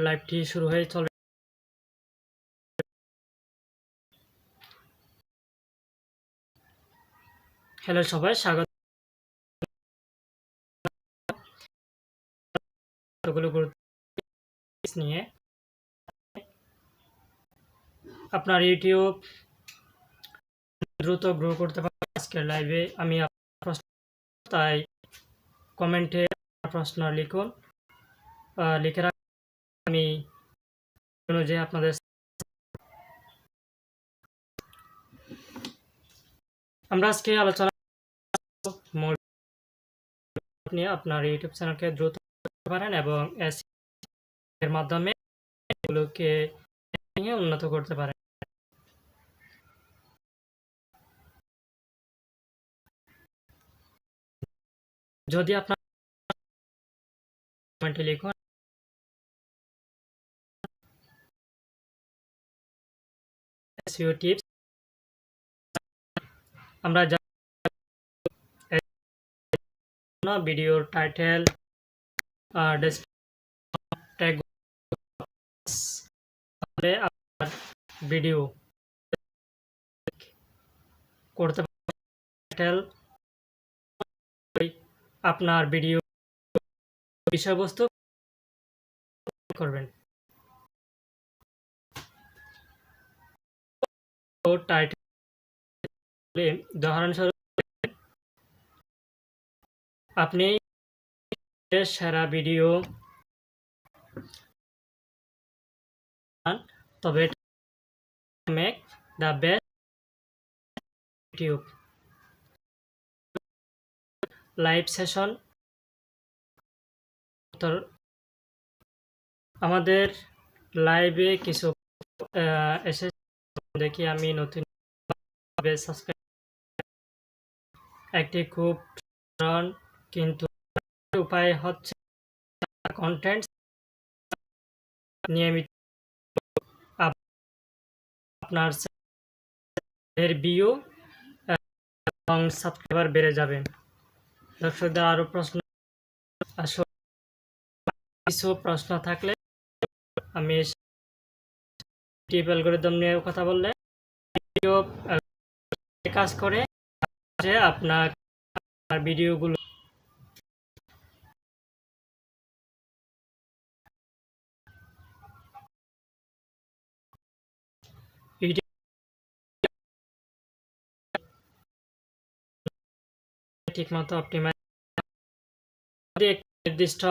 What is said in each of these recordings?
লাইভটি শুরু হয়ে চলে হ্যালো সবাই, স্বাগত নিয়ে আপনার ইউটিউব দ্রুত গ্রো করতে পারেন আজকের লাইভে আমি তাই কমেন্টে প্রশ্ন লিখুন। লিখে রাখ আমি অনুযায়ী আপনাদের আমরা আজকে আলোচনা আপনি আপনার ইউটিউব চ্যানেলকে দ্রুত পারেন এবং এর মাধ্যমে এগুলোকে উন্নত করতে পারেন। যদি আপনার কমেন্টে লিখুন। SEO টিপস আমরা ভিডিওর টাইটেল ট্যাগ আপনার ভিডিও করতে টাইটেল আপনার ভিডিও বিষয়বস্তু করবেন। আপনি সেরা ভিডিও তবে make the best YouTube live session. আমাদের লাইভে কিছু আহ, এসে দেখি আমি নতুন সাবস্ক্রাইব একটি খুব সাধারণ কিন্তু উপায় হচ্ছে কন্টেন্ট নিয়মিত আপনার এর ভিউ এবং সাবস্ক্রাইবার বেড়ে যাবে। দর্শকদের আরও প্রশ্ন কিছু প্রশ্ন থাকলে আমি টিপ অ্যালগোরিদম নিয়ে কথা বললে। কাজ করে যে আপনার ভিডিওগুলো ঠিক মতো অপটিমাইজ নির্দিষ্ট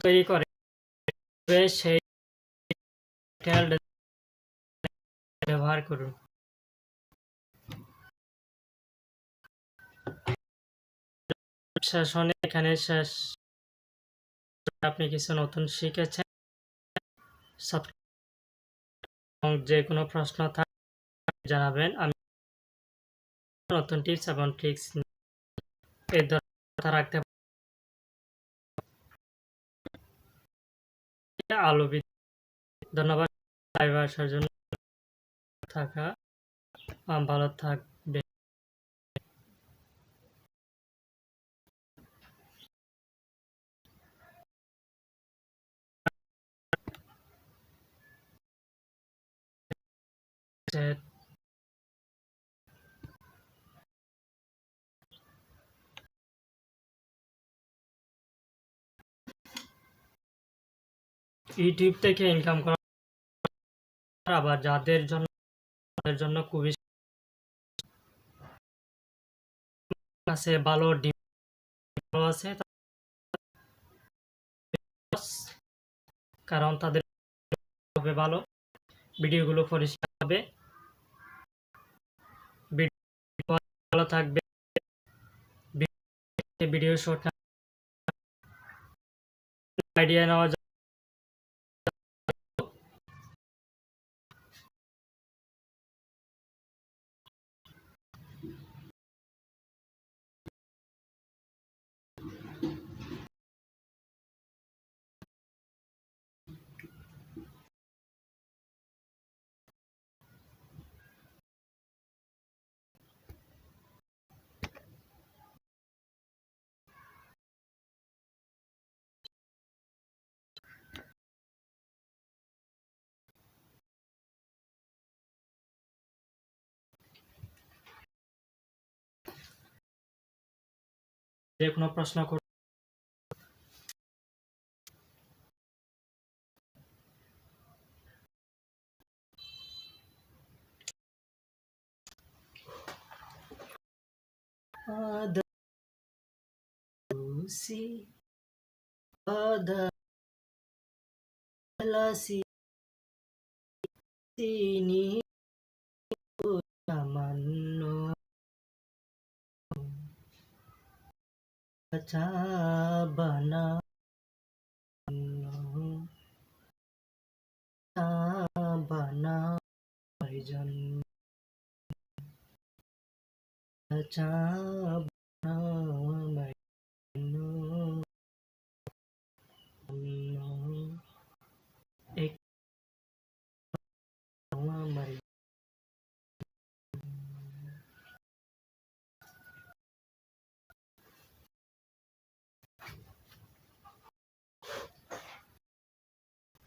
তৈরি করে। সেই ব্যবহার করুন। সেশনে এখানে শেষ। আপনি কিছু নতুন শিখেছেন? এবং যে কোনো প্রশ্ন থাকে জানাবেন। আমি নতুন টিপস এবং ট্রিক্স ধরনের কথা রাখতে আলো বিদ- ধন্যবাদ লাইভে আসার জন্য। থাকা ভালো থাকবে। যে ইউটিউব থেকে ইনকাম করা আবার যাদের জন্য, তাদের জন্য খুবই আছে, ভালো ডিম আছে, কারণ তাদের হবে ভালো। ভিডিওগুলো পরিষ্কার হবে। ভালো থাকবে। ভিডিও শর্ট আইডিয়া নেওয়া যে কোনো প্রশ্ন lasi sini tamanno cabana cabana Marijan cabana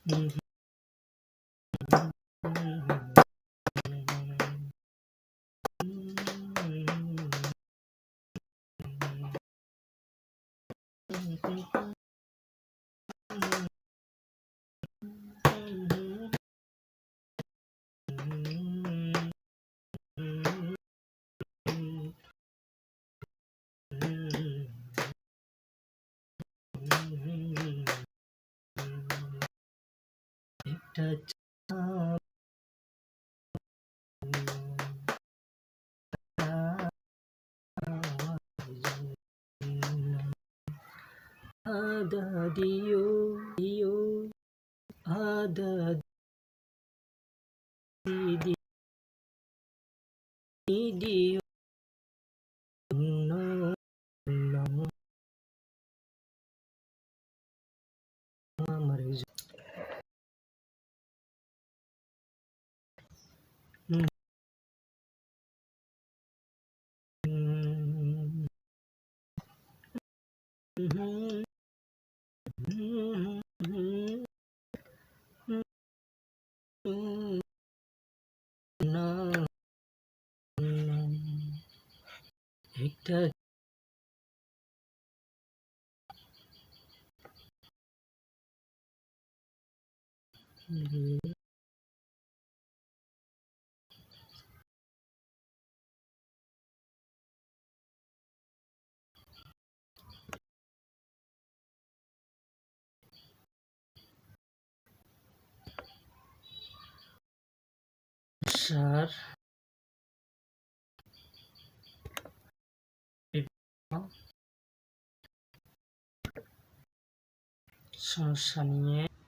একটা ada diyo diyo ada একটা সার সমস্যা নিয়ে আমার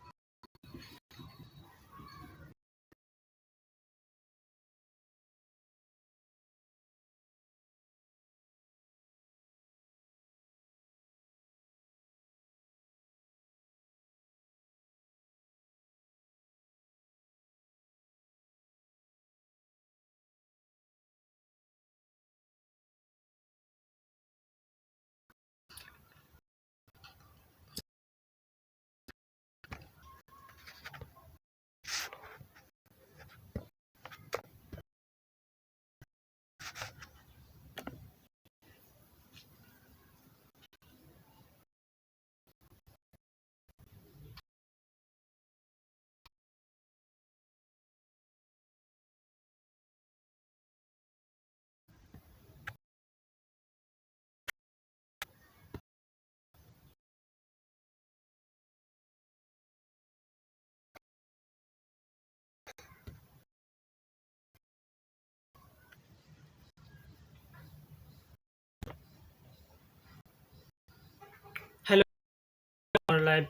লাইভ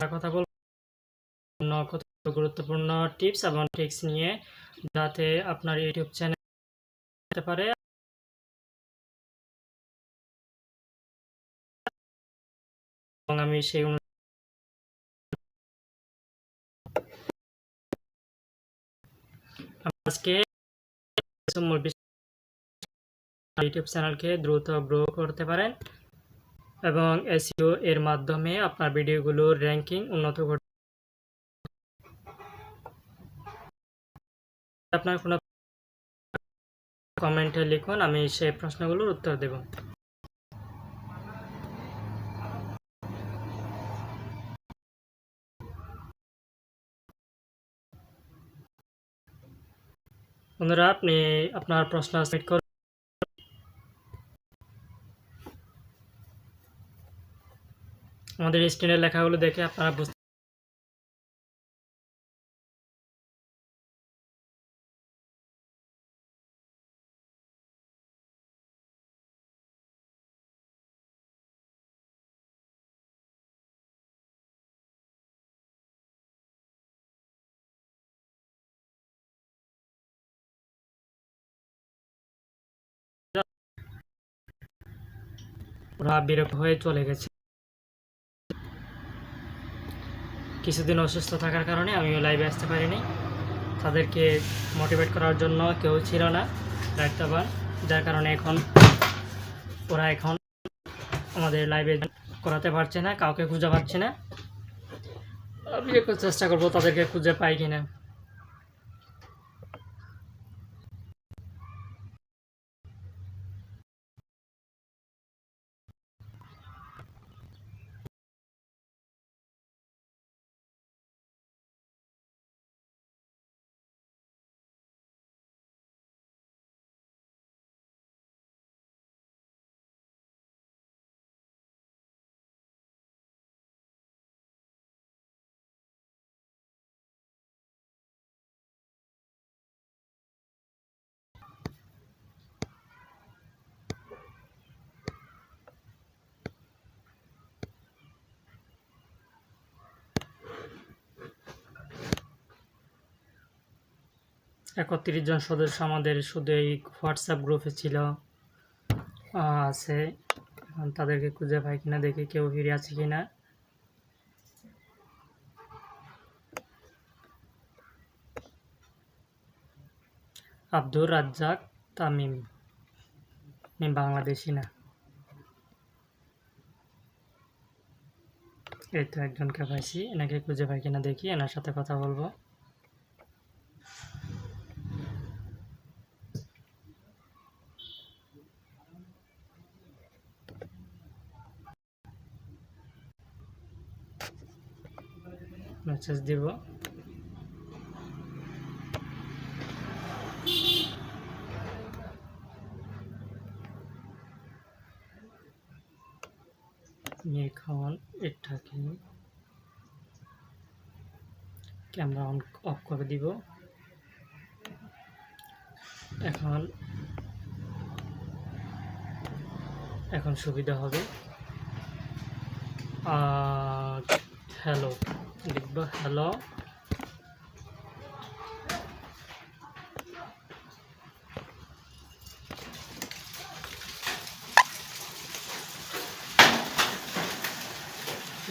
কথা বলব গুরুত্বপূর্ণ টিপস এবং ট্রিক্স নিয়ে যাতে আপনার ইউটিউব চ্যানেল পারে। এবং আমি সেই আজকে ইউটিউব চ্যানেলকে দ্রুত গ্রো করতে পারেন। এবং এসিও এর মাধ্যমে আপনার ভিডিওগুলোর র্যাঙ্কিং উন্নত ঘটে আপনার কোনো কমেন্টে লিখুন, আমি সেই প্রশ্নগুলোর উত্তর দেব। বন্ধুরা, আপনি আপনার প্রশ্ন সাবমিট করুন। আমাদের স্ক্রিনের লেখাগুলো দেখে আপনারা বুঝতে ওরা বিরক্ত হয়ে চলে গেছে। কিছুদিন অসুস্থ থাকার কারণে আমিও লাইভে আসতে পারিনি। তাদেরকে মোটিভেট করার জন্য কেউ ছিল না, দায়িত্ববান। যার কারণে এখন ওরা এখন আমাদের লাইভে করাতে পারছে না, কাউকে খুঁজে পাচ্ছে না। আমি একটু চেষ্টা করব তাদেরকে খুঁজে পাই কিনা। একত্রিশ জন সদস্য আমাদের শুধু এই হোয়াটসঅ্যাপ গ্রুপে ছিল। আছে। তাদেরকে খুঁজে পাই কিনা, দেখি কেউ ফিরে আছে কিনা। আব্দুর রাজ্জাক তামিম। আমি বাংলাদেশি না। এই তো একজনকে পাইছি, এনাকে খুঁজে পাই কিনা দেখি, এনার সাথে কথা বলব। মেসেজ দিব। এখন এটাকে ক্যামেরা অন, অফ করে দিব। এখন এখন সুবিধা হবে। আর হ্যালো লিখব হ্যালো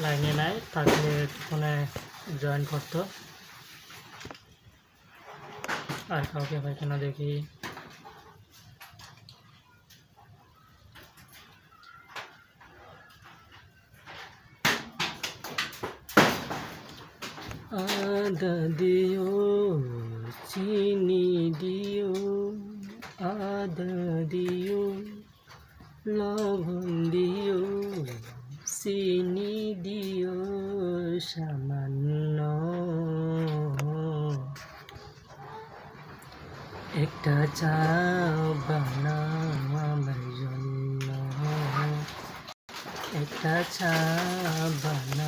লাইনে নাই থাকলে ফোনে জয়েন করতো। আর কাউকে পাই কিনা দেখি। আদা দিও, চিনি দিও, আদা দিও, লবণ দিও, চিনি দিও, সামান্য। একটা চা বানাও আমার জন্য। একটা চা বানাও